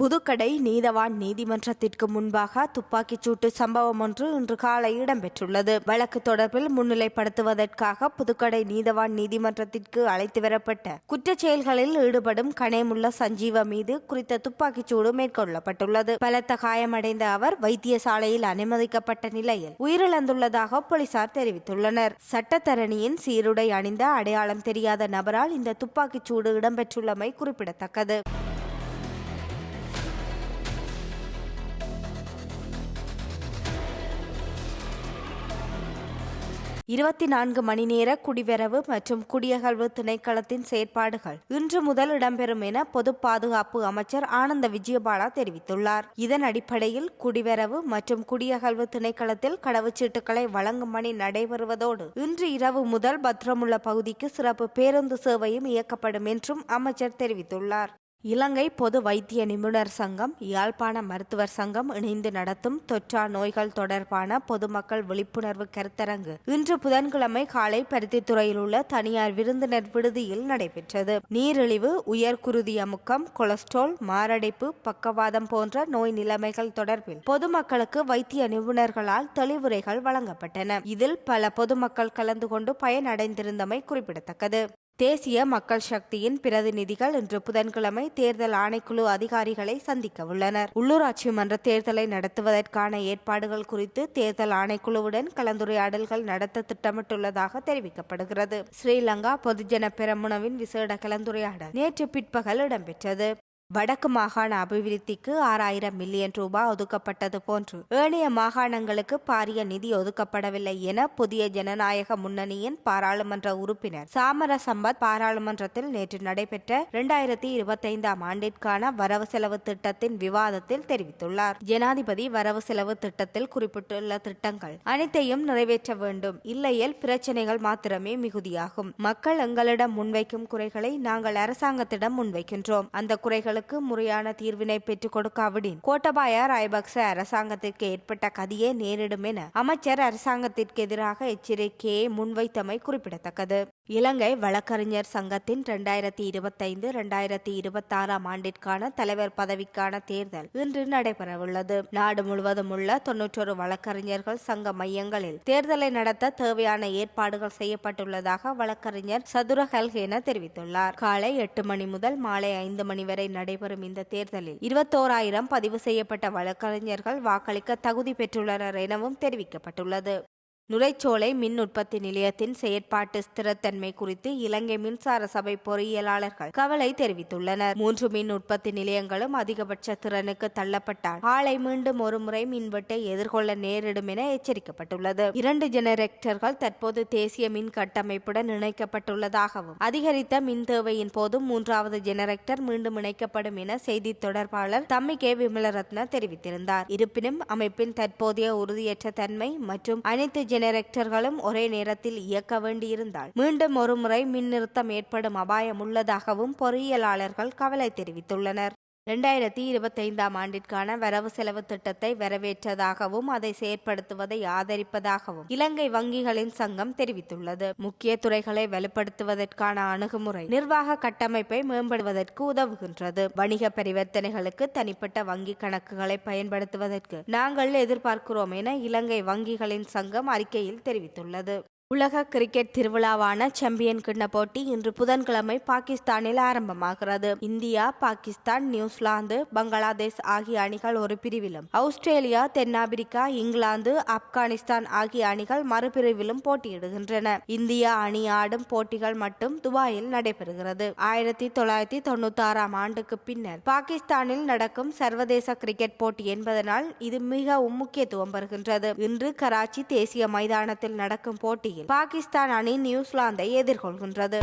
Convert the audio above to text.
புதுக்கடை நீதவான் நீதிமன்றத்திற்கு முன்பாக துப்பாக்கிச் சூட்டு சம்பவம் ஒன்று இன்று காலை இடம்பெற்றுள்ளது. வழக்கு தொடர்பில் முன்னிலைப்படுத்துவதற்காக புதுக்கடை நீதவான் நீதிமன்றத்திற்கு அழைத்து வரப்பட்ட குற்றச் செயல்களில் ஈடுபடும் கனேமுள்ள சஞ்சீவ மீது குறித்த துப்பாக்கிச் சூடு மேற்கொள்ளப்பட்டுள்ளது. பலத்த காயமடைந்த அவர் வைத்தியசாலையில் அனுமதிக்கப்பட்ட நிலையில் உயிரிழந்துள்ளதாக போலீசார் தெரிவித்துள்ளனர். சட்டத்தரணியின் சீருடை அணிந்த அடையாளம் தெரியாத நபரால் இந்த துப்பாக்கிச் சூடு இடம்பெற்றுள்ளமை குறிப்பிடத்தக்கது. இருபத்தி நான்கு மணி நேர குடிவரவு மற்றும் குடியகழ்வு திணைக்களத்தின் செயற்பாடுகள் இன்று முதல் இடம்பெறும் என பொது பாதுகாப்பு அமைச்சர் ஆனந்த விஜயபாலா தெரிவித்துள்ளார். இதன் அடிப்படையில் குடிவரவு மற்றும் குடியகழ்வு திணைக்களத்தில் கடவுச்சீட்டுகளை வழங்கும் பணி நடைபெறுவதோடு இன்று இரவு முதல் பத்ரமுள்ள பகுதிக்கு சிறப்பு பேருந்து சேவையும் இயக்கப்படும் என்றும் அமைச்சர் தெரிவித்துள்ளார். இலங்கை பொது வைத்திய நிபுணர் சங்கம் யாழ்ப்பாண மருத்துவர் சங்கம் இணைந்து நடத்தும் தொற்றா நோய்கள் தொடர்பான பொதுமக்கள் விழிப்புணர்வு கருத்தரங்கு இன்று புதன்கிழமை காலை பருத்தித்துறையில் உள்ள தனியார் விருந்தினர் விடுதியில் நடைபெற்றது. நீரிழிவு உயர்குருதி அமுக்கம் கொலஸ்ட்ரால் மாரடைப்பு பக்கவாதம் போன்ற நோய் நிலைமைகள் தொடர்பில் பொதுமக்களுக்கு வைத்திய நிபுணர்களால் தெளிவுரைகள் வழங்கப்பட்டன. இதில் பல பொதுமக்கள் கலந்து கொண்டு பயனடைந்திருந்தமை குறிப்பிடத்தக்கது. தேசிய மக்கள் சக்தியின் பிரதிநிதிகள் இன்று புதன்கிழமை தேர்தல் ஆணைக்குழு அதிகாரிகளை சந்திக்க உள்ளனர். உள்ளூராட்சி மன்ற தேர்தலை நடத்துவதற்கான ஏற்பாடுகள் குறித்து தேர்தல் ஆணைக்குழுவுடன் கலந்துரையாடல்கள் நடத்த திட்டமிட்டுள்ளதாக தெரிவிக்கப்படுகிறது. ஸ்ரீலங்கா பொதுஜன பெரமுனவின் விசேட கலந்துரையாடல் நேற்று பிற்பகல் இடம்பெற்றது. வடக்கு மாகாண அபிவிருத்திக்கு ஆறாயிரம் மில்லியன் ரூபாய் ஒதுக்கப்பட்டது போன்று ஏனைய மாகாணங்களுக்கு பாரிய நிதி ஒதுக்கப்படவில்லை என புதிய ஜனநாயக முன்னணியின் பாராளுமன்ற உறுப்பினர் சாமர சம்பத் பாராளுமன்றத்தில் நேற்று நடைபெற்ற இரண்டாயிரத்தி இருபத்தைந்தாம் ஆண்டிற்கான வரவு செலவு திட்டத்தின் விவாதத்தில் தெரிவித்துள்ளார். ஜனாதிபதி வரவு செலவு திட்டத்தில் குறிப்பிட்டுள்ள திட்டங்கள் அனைத்தையும் நிறைவேற்ற வேண்டும். இல்லையேல் பிரச்சனைகள் மாத்திரமே மிகுதியாகும். மக்கள் எங்களிடம் முன்வைக்கும் குறைகளை நாங்கள் அரசாங்கத்திடம் முன்வைக்கின்றோம். அந்த குறைகள் பிரச்சனைகளுக்கு முறையான தீர்வினை பெற்றுக் கொடுக்காவிடின். கோட்டபாய ராயபக்ச அரசாங்கத்திற்கு ஏற்பட்ட கதியே நேரிடும் என அமைச்சர் அரசாங்கத்திற்கு எதிராக எச்சரிக்கையை முன்வைத்தமை குறிப்பிடத்தக்கது. இலங்கை வழக்கறிஞர் சங்கத்தின் இரண்டாயிரத்தி இருபத்தைந்து இரண்டாயிரத்தி இருபத்தாறாம் ஆண்டிற்கான தலைவர் பதவிக்கான தேர்தல் இன்று நடைபெறவுள்ளது. நாடு முழுவதும் உள்ள தொன்னூற்றொரு வழக்கறிஞர்கள் சங்க மையங்களில் தேர்தலை நடத்த தேவையான ஏற்பாடுகள் செய்யப்பட்டுள்ளதாக வழக்கறிஞர் சதுர ஹல்ஹேன தெரிவித்துள்ளார். காலை எட்டு மணி முதல் மாலை ஐந்து மணி வரை நடைபெறும் இந்த தேர்தலில் இருபத்தோராயிரம் பதிவு செய்யப்பட்ட வழக்கறிஞர்கள் வாக்களிக்க தகுதி பெற்றுள்ளனர் எனவும் தெரிவிக்கப்பட்டுள்ளது. நுரைச்சோலை மின் உற்பத்தி நிலையத்தின் செயற்பாட்டு ஸ்திரத்தன்மை குறித்து இலங்கை மின்சார சபை பொறியியலாளர்கள் கவலை தெரிவித்துள்ளனர். மூன்று மின் உற்பத்தி நிலையங்களும் அதிகபட்ச திறனுக்கு தள்ளப்பட்டால் ஆலை மீண்டும் ஒருமுறை மின்வெட்டை எதிர்கொள்ள நேரிடும் என எச்சரிக்கப்பட்டுள்ளது. இரண்டு ஜெனரேட்டர்கள் தற்போது தேசிய மின் கட்டமைப்புடன் இணைக்கப்பட்டுள்ளதாகவும் அதிகரித்த மின் தேவையின் போதும் மூன்றாவது ஜெனரேட்டர் மீண்டும் இணைக்கப்படும் என செய்தி தொடர்பாளர் தம்மிகே விமலரத்ன தெரிவித்திருந்தார். இருப்பினும் அமைப்பின் தற்போதைய உறுதியற்ற தன்மை மற்றும் அனைத்து ஜெனரேட்டர்களும் ஒரே நேரத்தில் இயக்க வேண்டியிருந்தால் மீண்டும் ஒருமுறை மின் நிறுத்தம் ஏற்படும் அபாயம் உள்ளதாகவும் பொறியியலாளர்கள் கவலை தெரிவித்துள்ளனர். இரண்டாயிரத்தி இருபத்தைந்தாம் ஆண்டிற்கான வரவு செலவு திட்டத்தை வரவேற்றதாகவும் அதை செயற்படுத்துவதை ஆதரிப்பதாகவும் இலங்கை வங்கிகளின் சங்கம் தெரிவித்துள்ளது. முக்கிய துறைகளை வலுப்படுத்துவதற்கான அணுகுமுறை நிர்வாக கட்டமைப்பை மேம்படுவதற்கு உதவுகின்றது. வணிக பரிவர்த்தனைகளுக்கு தனிப்பட்ட வங்கி கணக்குகளை பயன்படுத்துவதற்கு நாங்கள் எதிர்பார்க்கிறோம் என இலங்கை வங்கிகளின் சங்கம் அறிக்கையில் தெரிவித்துள்ளது. உலக கிரிக்கெட் திருவிழாவான சாம்பியன் கிண்ண போட்டி இன்று புதன்கிழமை பாகிஸ்தானில் ஆரம்பமாகிறது. இந்தியா பாகிஸ்தான் நியூசிலாந்து பங்களாதேஷ் ஆகிய அணிகள் ஒரு பிரிவிலும். ஆஸ்திரேலியா தென்னாப்பிரிக்கா இங்கிலாந்து ஆப்கானிஸ்தான் ஆகிய அணிகள் மறுபிரிவிலும் போட்டியிடுகின்றன. இந்தியா அணி ஆடும் போட்டிகள் மட்டும் துபாயில் நடைபெறுகிறது. ஆயிரத்தி தொள்ளாயிரத்தி தொண்ணூத்தி ஆறாம் ஆண்டுக்கு பின்னர் பாகிஸ்தானில் நடக்கும் சர்வதேச கிரிக்கெட் போட்டி என்பதனால் இது மிகவும் முக்கியத்துவம் பெறுகின்றது. இன்று கராச்சி தேசிய மைதானத்தில் நடக்கும் போட்டி போட்டியில் பாகிஸ்தான் அணி நியூசிலாந்தை எதிர்கொள்கின்றது.